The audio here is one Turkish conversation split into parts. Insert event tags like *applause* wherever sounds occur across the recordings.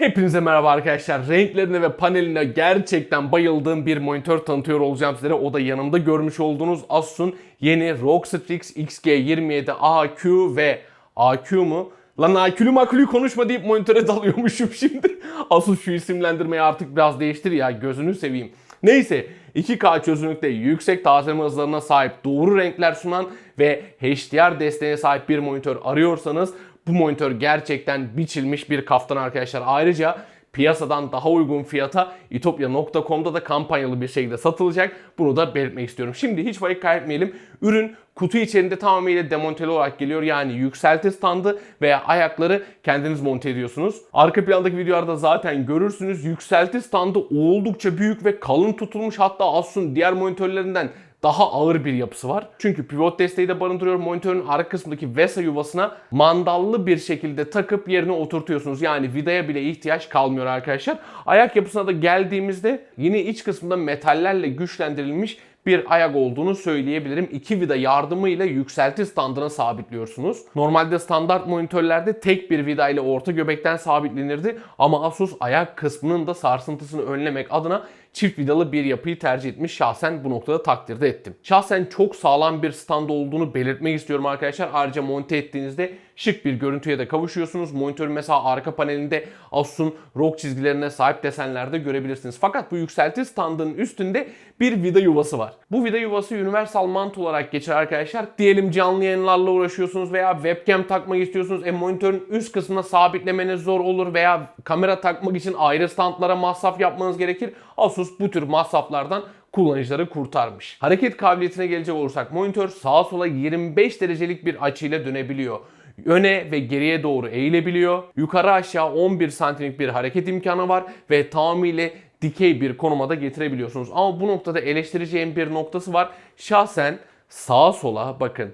Hepinize merhaba arkadaşlar. Renklerine ve paneline gerçekten bayıldığım bir monitör tanıtıyor olacağım sizlere. O da yanımda görmüş olduğunuz Asus'un yeni ROG Strix XG27 AQ ve AQ mu? Lan akülü makülü konuşma deyip monitöre *laughs* dalıyormuşum şimdi. Asus şu isimlendirmeyi artık biraz değiştir ya gözünü seveyim. Neyse 2K çözünürlükte yüksek tazeleme hızlarına sahip doğru renkler sunan ve HDR desteğine sahip bir monitör arıyorsanız bu monitör gerçekten biçilmiş bir kaftan arkadaşlar. Ayrıca piyasadan daha uygun fiyata itopya.com'da da kampanyalı bir şekilde satılacak. Bunu da belirtmek istiyorum. Şimdi hiç vakit kaybetmeyelim. Ürün kutu içerisinde tamamıyla demonteli olarak geliyor. Yani yükselti standı veya ayakları kendiniz monte ediyorsunuz. Arka plandaki videolarda zaten görürsünüz. Yükselti standı oldukça büyük ve kalın tutulmuş. Hatta Asus'un diğer monitörlerinden daha ağır bir yapısı var. Çünkü pivot desteği de barındırıyor. Monitörün arka kısmındaki VESA yuvasına mandallı bir şekilde takıp yerine oturtuyorsunuz. Yani vidaya bile ihtiyaç kalmıyor arkadaşlar. Ayak yapısına da geldiğimizde yine iç kısmında metallerle güçlendirilmiş bir ayak olduğunu söyleyebilirim. İki vida yardımıyla yükselti standına sabitliyorsunuz. Normalde standart monitörlerde tek bir vida ile orta göbekten sabitlenirdi ama Asus ayak kısmının da sarsıntısını önlemek adına çift vidalı bir yapıyı tercih etmiş. Şahsen bu noktada takdirde ettim. Şahsen çok sağlam bir stand olduğunu belirtmek istiyorum arkadaşlar. Ayrıca monte ettiğinizde şık bir görüntüye de kavuşuyorsunuz. Monitörün mesela arka panelinde Asus'un ROG çizgilerine sahip desenlerde görebilirsiniz. Fakat bu yükselti standının üstünde bir vida yuvası var. Bu vida yuvası universal mount olarak geçer arkadaşlar. Diyelim canlı yayınlarla uğraşıyorsunuz veya webcam takmak istiyorsunuz. E monitörün üst kısmına sabitlemeniz zor olur veya kamera takmak için ayrı standlara masraf yapmanız gerekir. Asus bu tür masraflardan kullanıcıları kurtarmış. Hareket kabiliyetine gelecek olursak monitör sağa sola 25 derecelik bir açıyla dönebiliyor öne ve geriye doğru eğilebiliyor. Yukarı aşağı 11 santimlik bir hareket imkanı var ve tamamıyla dikey bir konuma da getirebiliyorsunuz. Ama bu noktada eleştireceğim bir noktası var. Şahsen sağa sola bakın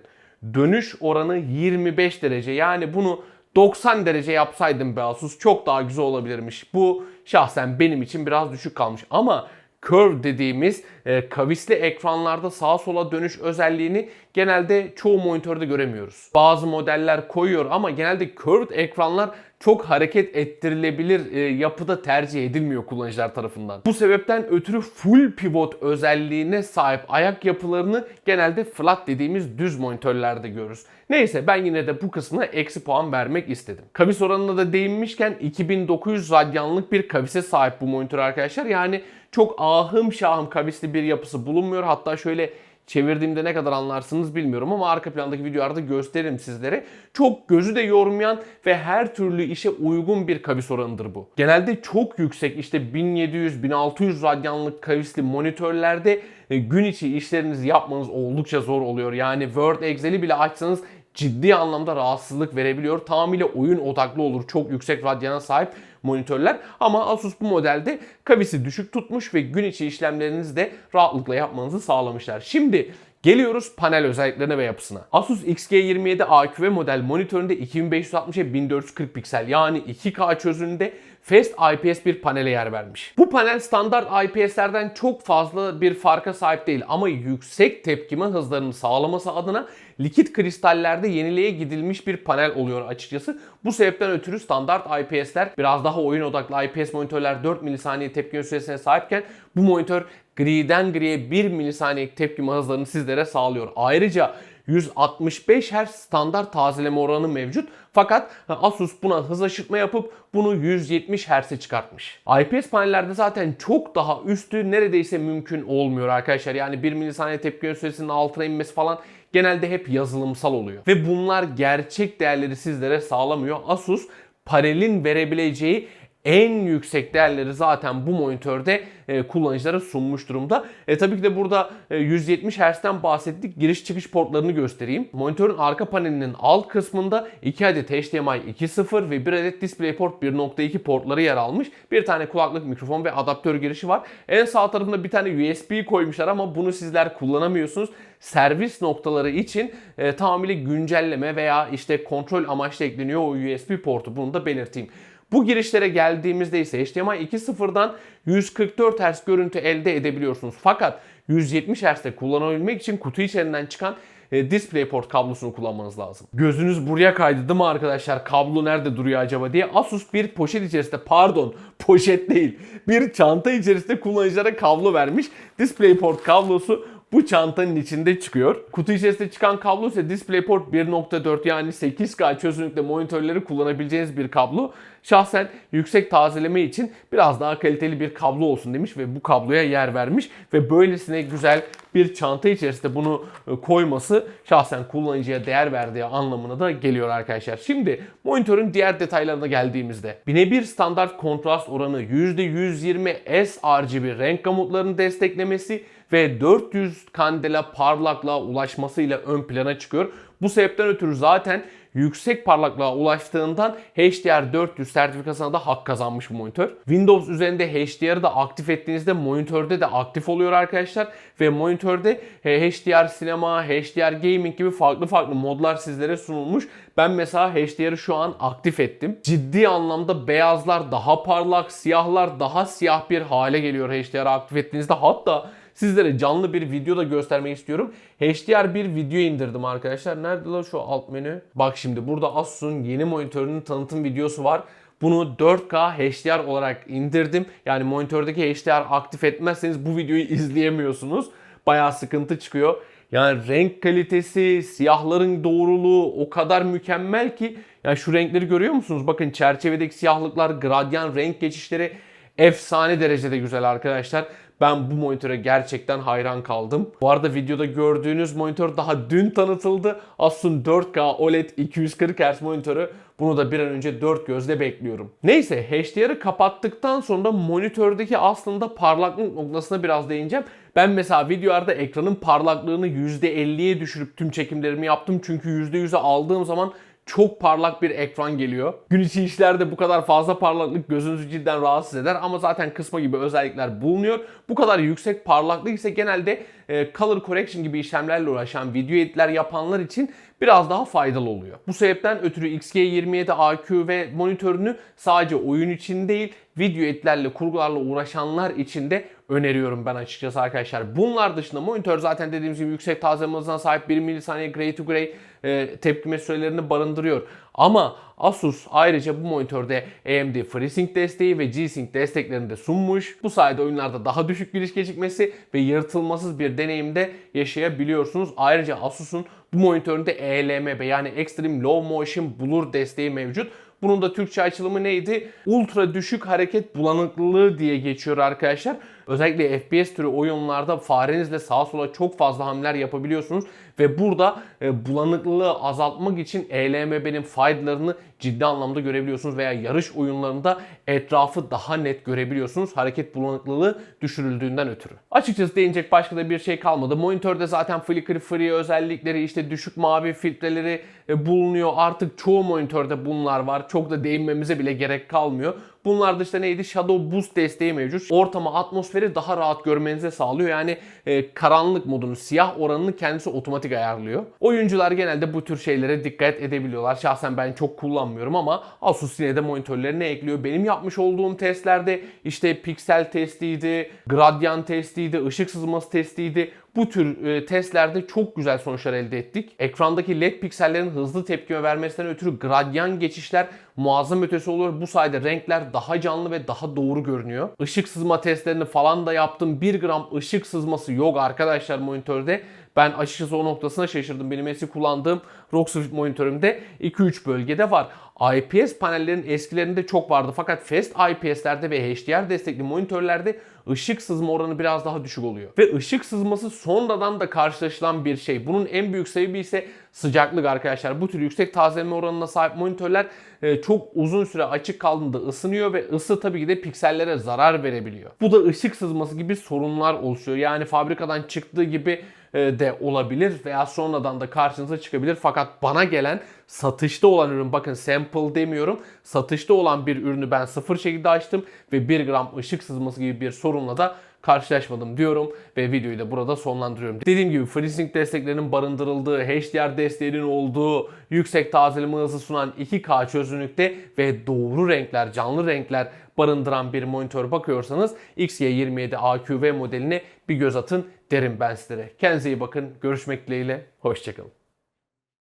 dönüş oranı 25 derece. Yani bunu 90 derece yapsaydım be Asus çok daha güzel olabilirmiş. Bu şahsen benim için biraz düşük kalmış. Ama curve dediğimiz e, kavisli ekranlarda sağa sola dönüş özelliğini genelde çoğu monitörde göremiyoruz. Bazı modeller koyuyor ama genelde curved ekranlar çok hareket ettirilebilir e, yapıda tercih edilmiyor kullanıcılar tarafından. Bu sebepten ötürü full pivot özelliğine sahip ayak yapılarını genelde flat dediğimiz düz monitörlerde görürüz. Neyse ben yine de bu kısmına eksi puan vermek istedim. Kavis oranına da değinmişken 2900 radyanlık bir kavise sahip bu monitör arkadaşlar. Yani çok ahım şahım kavisli bir yapısı bulunmuyor. Hatta şöyle çevirdiğimde ne kadar anlarsınız bilmiyorum ama arka plandaki videolarda gösteririm sizlere. Çok gözü de yormayan ve her türlü işe uygun bir kavis oranıdır bu. Genelde çok yüksek işte 1700-1600 radyanlık kavisli monitörlerde e, gün içi işlerinizi yapmanız oldukça zor oluyor. Yani Word, Excel'i bile açsanız ciddi anlamda rahatsızlık verebiliyor. Tamamıyla oyun odaklı olur. Çok yüksek radyana sahip monitörler. Ama Asus bu modelde kavisi düşük tutmuş ve gün içi işlemlerinizi de rahatlıkla yapmanızı sağlamışlar. Şimdi Geliyoruz panel özelliklerine ve yapısına. Asus XG27 AQV model monitöründe 2560'a 1440 piksel yani 2K çözünürlüğünde Fast IPS bir panele yer vermiş. Bu panel standart IPS'lerden çok fazla bir farka sahip değil ama yüksek tepkime hızlarını sağlaması adına likit kristallerde yeniliğe gidilmiş bir panel oluyor açıkçası. Bu sebepten ötürü standart IPS'ler biraz daha oyun odaklı IPS monitörler 4 milisaniye tepkime süresine sahipken bu monitör griden griye 1 milisaniyelik tepkime hızlarını sizlere sağlıyor. Ayrıca 165 Hz standart tazeleme oranı mevcut. Fakat Asus buna hız aşırtma yapıp bunu 170 Hz'e çıkartmış. IPS panellerde zaten çok daha üstü neredeyse mümkün olmuyor arkadaşlar. Yani 1 milisaniye tepki süresinin altına inmesi falan genelde hep yazılımsal oluyor. Ve bunlar gerçek değerleri sizlere sağlamıyor. Asus panelin verebileceği en yüksek değerleri zaten bu monitörde e, kullanıcılara sunmuş durumda. E tabii ki de burada e, 170 Hz'den bahsettik. Giriş çıkış portlarını göstereyim. Monitörün arka panelinin alt kısmında 2 adet HDMI 2.0 ve 1 adet DisplayPort 1.2 portları yer almış. Bir tane kulaklık, mikrofon ve adaptör girişi var. En sağ tarafında bir tane USB koymuşlar ama bunu sizler kullanamıyorsunuz servis noktaları için e, tamamıyla güncelleme veya işte kontrol amaçlı ekleniyor o USB portu. Bunu da belirteyim. Bu girişlere geldiğimizde ise HDMI 2.0'dan 144 Hz görüntü elde edebiliyorsunuz. Fakat 170 Hz'de kullanabilmek için kutu içerisinden çıkan e, DisplayPort kablosunu kullanmanız lazım. Gözünüz buraya kaydı değil mi arkadaşlar? Kablo nerede duruyor acaba diye. Asus bir poşet içerisinde pardon *laughs* poşet değil bir çanta içerisinde kullanıcılara kablo vermiş. DisplayPort kablosu bu çantanın içinde çıkıyor. Kutu içerisinde çıkan kablo ise DisplayPort 1.4 yani 8K çözünürlükte monitörleri kullanabileceğiniz bir kablo. Şahsen yüksek tazeleme için biraz daha kaliteli bir kablo olsun demiş ve bu kabloya yer vermiş ve böylesine güzel bir çanta içerisinde bunu e, koyması şahsen kullanıcıya değer verdiği anlamına da geliyor arkadaşlar. Şimdi monitörün diğer detaylarına geldiğimizde birebir standart kontrast oranı %120 sRGB renk gamutlarını desteklemesi ve 400 kandela parlaklığa ulaşmasıyla ön plana çıkıyor. Bu sebepten ötürü zaten yüksek parlaklığa ulaştığından HDR400 sertifikasına da hak kazanmış bu monitör. Windows üzerinde HDR'ı da aktif ettiğinizde monitörde de aktif oluyor arkadaşlar ve monitörde e, HDR sinema, HDR gaming gibi farklı farklı modlar sizlere sunulmuş. Ben mesela HDR'ı şu an aktif ettim. Ciddi anlamda beyazlar daha parlak, siyahlar daha siyah bir hale geliyor HDR'ı aktif ettiğinizde. Hatta sizlere canlı bir video da göstermek istiyorum. HDR bir video indirdim arkadaşlar. Nerede lan şu alt menü? Bak şimdi burada Asus'un yeni monitörünün tanıtım videosu var. Bunu 4K HDR olarak indirdim. Yani monitördeki HDR aktif etmezseniz bu videoyu *laughs* izleyemiyorsunuz. Bayağı sıkıntı çıkıyor. Yani renk kalitesi, siyahların doğruluğu o kadar mükemmel ki. Yani şu renkleri görüyor musunuz? Bakın çerçevedeki siyahlıklar, gradyan renk geçişleri efsane derecede güzel arkadaşlar. Ben bu monitöre gerçekten hayran kaldım. Bu arada videoda gördüğünüz monitör daha dün tanıtıldı. Asus'un 4K OLED 240 Hz monitörü. Bunu da bir an önce dört gözle bekliyorum. Neyse HDR'ı kapattıktan sonra monitördeki aslında parlaklık noktasına biraz değineceğim. Ben mesela videolarda ekranın parlaklığını %50'ye düşürüp tüm çekimlerimi yaptım. Çünkü %100'e aldığım zaman çok parlak bir ekran geliyor. Gün içi işlerde bu kadar fazla parlaklık gözünüzü cidden rahatsız eder ama zaten kısma gibi özellikler bulunuyor. Bu kadar yüksek parlaklık ise genelde e, color correction gibi işlemlerle uğraşan video editler yapanlar için biraz daha faydalı oluyor. Bu sebepten ötürü XG27 AQ ve monitörünü sadece oyun için değil video editlerle kurgularla uğraşanlar için de öneriyorum ben açıkçası arkadaşlar. Bunlar dışında monitör zaten dediğimiz gibi yüksek tazeleme hızına sahip 1 milisaniye gray to gray e, tepkime sürelerini barındırıyor. Ama Asus ayrıca bu monitörde AMD FreeSync desteği ve G-Sync desteklerini de sunmuş. Bu sayede oyunlarda daha düşük giriş gecikmesi ve yırtılmasız bir deneyimde yaşayabiliyorsunuz. Ayrıca Asus'un bu monitöründe ELMB yani Extreme Low Motion Blur desteği mevcut. Bunun da Türkçe açılımı neydi? Ultra düşük hareket bulanıklılığı diye geçiyor arkadaşlar. Özellikle FPS türü oyunlarda farenizle sağa sola çok fazla hamleler yapabiliyorsunuz. Ve burada e, bulanıklılığı azaltmak için ELMB'nin faydalarını ciddi anlamda görebiliyorsunuz. Veya yarış oyunlarında etrafı daha net görebiliyorsunuz. Hareket bulanıklılığı düşürüldüğünden ötürü. Açıkçası değinecek başka da bir şey kalmadı. Monitörde zaten flicker free özellikleri işte düşük mavi filtreleri e, bulunuyor. Artık çoğu monitörde bunlar var. Çok da değinmemize bile gerek kalmıyor. Bunlar dışında neydi? Shadow Boost desteği mevcut. Ortamı, atmosferi daha rahat görmenize sağlıyor. Yani e, karanlık modunu, siyah oranını kendisi otomatik ayarlıyor. Oyuncular genelde bu tür şeylere dikkat edebiliyorlar. Şahsen ben çok kullanmıyorum ama Asus yine de monitörlerine ekliyor. Benim yapmış olduğum testlerde işte piksel testiydi, gradyan testiydi, ışık sızması testiydi. Bu tür e, testlerde çok güzel sonuçlar elde ettik. Ekrandaki led piksellerin hızlı tepkime vermesinden ötürü gradyan geçişler muazzam ötesi oluyor. Bu sayede renkler daha canlı ve daha doğru görünüyor. Işık sızma testlerini falan da yaptım. 1 gram ışık sızması yok arkadaşlar monitörde. Ben açıkçası o noktasına şaşırdım. Benim eski kullandığım ROG Swift monitörümde 2-3 bölgede var. IPS panellerin eskilerinde çok vardı fakat Fast IPS'lerde ve HDR destekli monitörlerde ışık sızma oranı biraz daha düşük oluyor. Ve ışık sızması sonradan da karşılaşılan bir şey. Bunun en büyük sebebi ise sıcaklık arkadaşlar. Bu tür yüksek tazeleme oranına sahip monitörler e, çok uzun süre açık kaldığında ısınıyor ve ısı tabii ki de piksellere zarar verebiliyor. Bu da ışık sızması gibi sorunlar oluşuyor. Yani fabrikadan çıktığı gibi de olabilir veya sonradan da karşınıza çıkabilir. Fakat bana gelen satışta olan ürün bakın sample demiyorum. Satışta olan bir ürünü ben sıfır şekilde açtım ve 1 gram ışık sızması gibi bir sorunla da karşılaşmadım diyorum ve videoyu da burada sonlandırıyorum. Dediğim gibi FreeSync desteklerinin barındırıldığı, HDR desteğinin olduğu, yüksek tazeleme hızı sunan 2K çözünürlükte ve doğru renkler, canlı renkler barındıran bir monitör bakıyorsanız XG27 AQV modeline bir göz atın derim ben sizlere. Kendinize iyi bakın. Görüşmek dileğiyle. Hoşçakalın.